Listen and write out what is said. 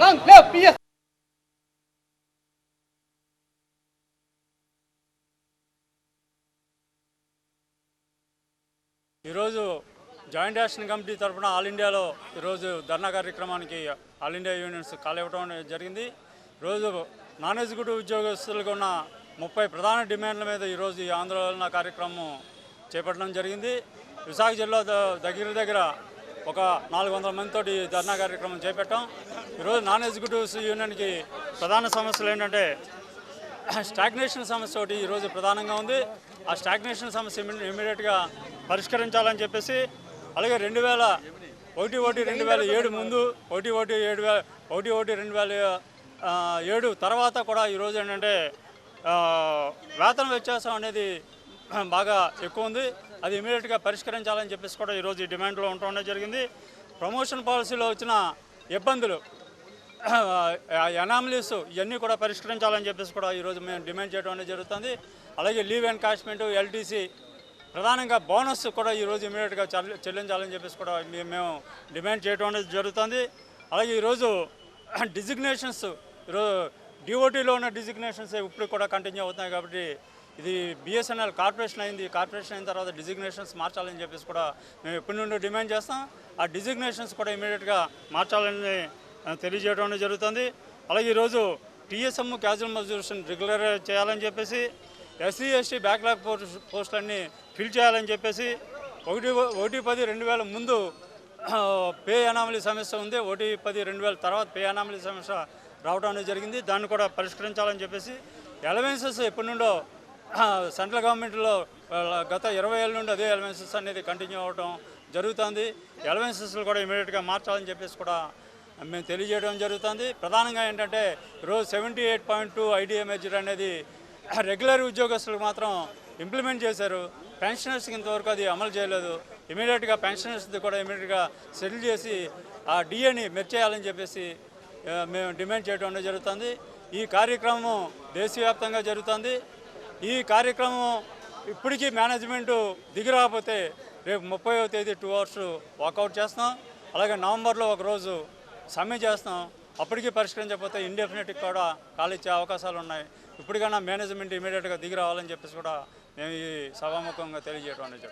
Long live ఈరోజు joint action committee తరఫున all ఇండియాలో ఈరోజు ధర్నా కార్యక్రమానికి ఆల్ ఇండియా యూనియన్స్ కాల్ ఇవ్వడం అనేది జరిగింది. ఈరోజు నాన్ ఎగ్జిక్యూటివ్ ఉద్యోగస్తులకు ఉన్న ముప్పై ప్రధాన డిమాండ్ల మీద ఈరోజు ఈ ఆందోళన కార్యక్రమం చేపట్టడం జరిగింది. విశాఖ జిల్లా దగ్గర దగ్గర ఒక నాలుగు వందల మందితోటి ఈ ధర్నా కార్యక్రమం చేపట్టాం. ఈరోజు నాన్ ఎగ్జిక్యూటివ్స్ యూనియన్కి ప్రధాన సమస్యలు ఏంటంటే స్టాగ్నేషన్ సమస్య ఒకటి ఈరోజు ప్రధానంగా ఉంది. ఆ స్టాగ్నేషన్ సమస్య ఇమీడియట్గా పరిష్కరించాలని చెప్పేసి అలాగే రెండు వేల ఒకటి ఒకటి రెండు వేల ఏడు ముందు ఒకటి ఒకటి ఏడు వేల ఒకటి ఒకటి రెండు వేల ఏడు తర్వాత కూడా ఈరోజు ఏంటంటే వేతన వ్యత్యాసం అనేది బాగా ఎక్కువ ఉంది. అది ఇమీడియట్గా పరిష్కరించాలని చెప్పేసి కూడా ఈరోజు ఈ డిమాండ్లో ఉండడం జరిగింది. ప్రమోషన్ పాలసీలో వచ్చిన ఇబ్బందులు ఎనామిలీస్ ఇవన్నీ కూడా పరిష్కరించాలని చెప్పేసి కూడా ఈరోజు మేము డిమాండ్ చేయడం అనేది జరుగుతుంది. అలాగే లీవ్ ఎన్కాష్మెంట్ ఎల్టీసీ ప్రధానంగా బోనస్ కూడా ఈరోజు ఇమీడియట్గా చెల్లించాలని చెప్పేసి కూడా మేము డిమాండ్ చేయడం అనేది జరుగుతుంది. అలాగే ఈరోజు డిజిగ్నేషన్స్ ఈరోజు డిఓటీలో ఉన్న డిజిగ్నేషన్స్ ఇప్పుడు కూడా కంటిన్యూ అవుతున్నాయి కాబట్టి ఇది బిఎస్ఎన్ఎల్ కార్పొరేషన్ అయింది. కార్పొరేషన్ అయిన తర్వాత డిజిగ్నేషన్స్ మార్చాలని చెప్పేసి కూడా మేము ఎప్పటి నుండి డిమాండ్ చేస్తాం. ఆ డిజిగ్నేషన్స్ కూడా ఇమీడియట్గా మార్చాలని తెలియజేయడం జరుగుతుంది. అలాగే ఈరోజు టీఎస్ఎం క్యాజువల్ మజ్యూరేషన్ రెగ్యులర్ చేయాలని చెప్పేసి ఎస్సీ ఎస్టీ బ్యాక్లాగ్ పోస్ట్ పోస్టులన్నీ ఫిల్ చేయాలని చెప్పేసి ఒకటి ఒకటి పది రెండు వేల ముందు పే అనామలీ సమస్య ఉంది. ఒకటి పది రెండు వేల తర్వాత పే అనామలీ సమస్య రావడం అనేది జరిగింది. దాన్ని కూడా పరిష్కరించాలని చెప్పేసి ఎలవెన్సెస్ ఎప్పటి నుండో సెంట్రల్ గవర్నమెంట్లో గత ఇరవై ఏళ్ళ నుండి అదే ఎలవెన్సెస్ అనేది కంటిన్యూ అవ్వటం జరుగుతుంది. ఎలవెన్సెస్లు కూడా ఇమీడియట్గా మార్చాలని చెప్పేసి కూడా మేము తెలియజేయడం జరుగుతుంది. ప్రధానంగా ఏంటంటే ఈరోజు seventy eight point two IDA merger అనేది రెగ్యులర్ ఉద్యోగస్తులకు మాత్రం ఇంప్లిమెంట్ చేశారు. పెన్షనర్స్కి ఇంతవరకు అది అమలు చేయలేదు. ఇమీడియట్గా పెన్షనర్స్ది కూడా ఇమీడియట్గా సెటిల్ చేసి ఆ డిఏని మెర్చేయాలని చెప్పేసి మేము డిమాండ్ చేయడం జరుగుతుంది. ఈ కార్యక్రమం దేశవ్యాప్తంగా జరుగుతుంది. ఈ కార్యక్రమం ఇప్పటికీ మేనేజ్మెంటు దిగి రాకపోతే రేపు ముప్పైవ తేదీ టూ అవర్స్ వాకౌట్ చేస్తాం. అలాగే నవంబర్లో ఒక రోజు సమ్మె చేస్తాం. అప్పటికీ పరిష్కరించకపోతే ఇండెఫినెట్ కూడా కాల్ ఇచ్చే అవకాశాలు ఉన్నాయి. ఇప్పటికైనా మేనేజ్మెంట్ ఇమీడియట్గా దిగి రావాలని చెప్పేసి కూడా మేము ఈ సభాముఖంగా తెలియజేయడం అనేది